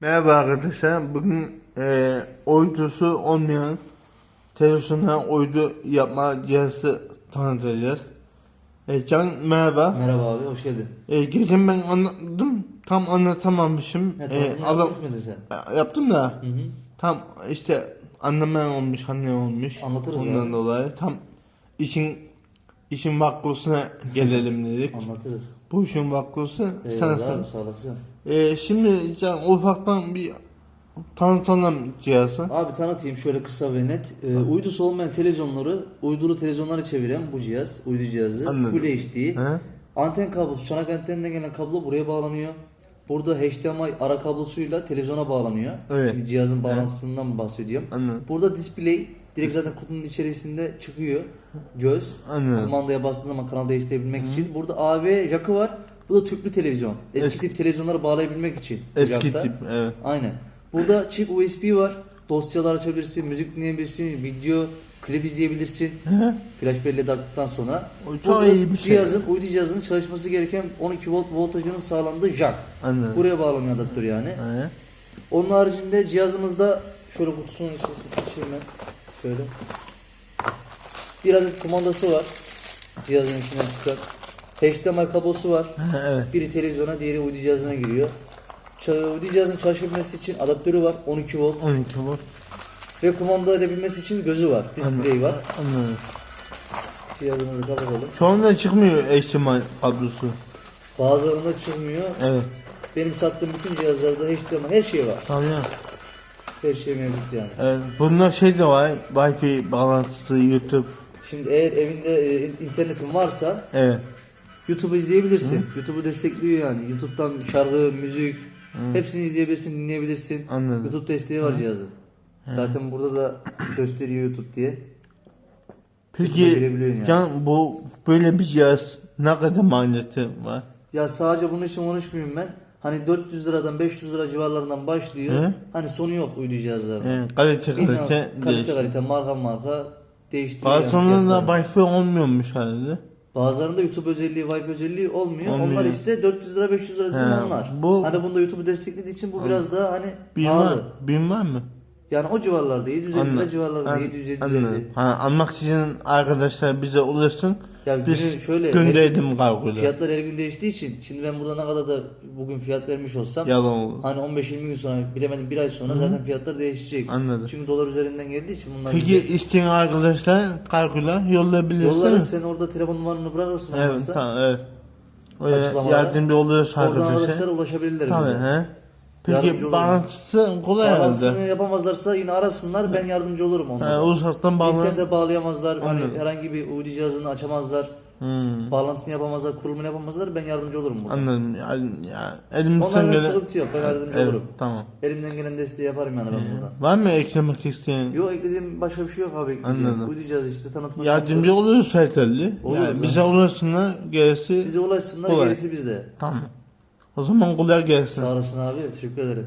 Merhaba arkadaşlar. Bugün e, uydusu olmayan televizyona uydu yapma cihazı tanıtacağız. E, Can merhaba. Merhaba abi, hoş geldin. E, geçen ben anlattım. Tam anlatamamışım. Ne E, adam sen? yaptım da Hı hı. tam işte anlamayan olmuş, anne olmuş. Anlatırız Ondan abi. dolayı tam işin işin vakkusuna gelelim dedik. Anlatırız. Bu işin vakkusu sensin. abi, sağ olasın. E, şimdi Can ufaktan bir tanıtalım cihazı. Abi tanıtayım şöyle kısa ve net. Ee, uydusu olmayan televizyonları, uydulu televizyonları çeviren bu cihaz, uydu cihazı. Anladım. Full HD. He? Anten kablosu, çanak anteninden gelen kablo buraya bağlanıyor. Burada HDMI ara kablosuyla televizyona bağlanıyor. Evet. Şimdi cihazın bağlantısından bahsediyorum. Anladım. Burada display direkt zaten kutunun içerisinde çıkıyor. Göz. Anladım. Kumandaya bastığın zaman kanal değiştirebilmek için. Burada AV jackı var. Bu da tüplü televizyon. Eski Eski- tip televizyonları bağlayabilmek için. Eski jackta. tip evet. Aynen. Burada çift USB var. Dosyalar açabilirsin, müzik dinleyebilirsin, video, klip izleyebilirsin. Flash belleği taktıktan sonra. O çok Burada iyi bir şey. cihazın, uydu cihazının çalışması gereken 12 volt voltajının sağlandığı jack. Anladım. Buraya bağlanıyor adaptör yani. He? Onun haricinde cihazımızda şöyle kutusunun içerisine açayım ben. Şöyle. Bir adet kumandası var. Cihazın içinden çıkan. HDMI kablosu var. evet. Biri televizyona, diğeri uydu cihazına giriyor. Uydu cihazın çalışabilmesi için adaptörü var 12 volt 12 volt. ve kumanda edebilmesi için gözü var, displeyi var. Anladım. Cihazımızı kapatalım. Çoğunda çıkmıyor HDMI kablosu. Bazılarında çıkmıyor. Evet. Benim sattığım bütün cihazlarda HDMI her şey var. Tamam ya. Her şey mevcut yani. Evet. Bunda şey de var. Wi-Fi bağlantısı, YouTube. Şimdi eğer evinde e, internetin varsa Evet. YouTube'u izleyebilirsin. YouTube'u destekliyor yani. YouTube'dan şarkı, müzik hepsini izleyebilirsin, dinleyebilirsin. Anladım. YouTube desteği var cihazın. Zaten burada da gösteriyor YouTube diye. Peki girebiliyorsun yani. Can bu böyle bir cihaz ne kadar maliyeti var? Ya sadece bunun için konuşmuyorum ben. Hani 400 liradan 500 lira civarlarından başlıyor. Hı. Hani sonu yok uydu cihazların. Evet, kalite Bilmem, kalite kalite değişiyor. kalite marka marka değiştiriyor. yani Bazılarında fiyatları. Wi-Fi olmuyormuş herhalde. Bazılarında YouTube özelliği, Wi-Fi özelliği olmuyor. Olmuyor. Onlar işte 400 lira 500 lira He, onlar. bu- Hani bunda YouTube'u desteklediği için bu biraz daha hani Bin var, pahalı. bin var mı? Yani o civarlarda 750 lira Anladım. civarlarda An- 700 750. anladım. Ha, almak için arkadaşlar bize ulaşsın. Ya Biz günü şöyle gönderelim kargoda. fiyatlar her gün değiştiği için şimdi ben burada ne kadar da bugün fiyat vermiş olsam Yalan olur. hani 15-20 gün sonra bilemedim bir ay sonra zaten fiyatlar değişecek. Anladım. Çünkü dolar üzerinden geldiği için bunlar Peki bize- isteyen arkadaşlar yollayabilirsiniz. yollarız sen orada telefon numaranı bırakırsın Evet olmazsa. tamam evet. Öyle Açıklamalara. yardımcı oluyoruz Oradan arkadaşlar. arkadaşlar ulaşabilirler Tabii bize. he. Yardımcı Peki olurum. bağlantısı kolay Bağlantısını herhalde. yapamazlarsa yine arasınlar ben yardımcı olurum onlara. Ha, uzaktan bağlan. İnternete bağlayamazlar. Hani Anladım. herhangi bir uydu cihazını açamazlar. Hmm, Bağlantısını yapamazlar, kurulumunu yapamazlar. Ben yardımcı olurum burada. anladım. Yani, ya, elimizden Onlarla gelen... sıkıntı yok. Ben yardımcı Evet, olurum. tamam. Elimden gelen desteği yaparım yani ben burada. Var mı eklemek isteyen? Yok eklediğim başka bir şey yok abi ekleyeceğim. Anladım. Uydu cihazı işte tanıtmak. Yardımcı oluyoruz her türlü. Oluruz Yani bize ulaşsınlar gerisi Bize ulaşsınlar Kolay. gerisi bizde. tamam. O zaman kolay gelsin. Sağ olasın abi. Teşekkür ederim.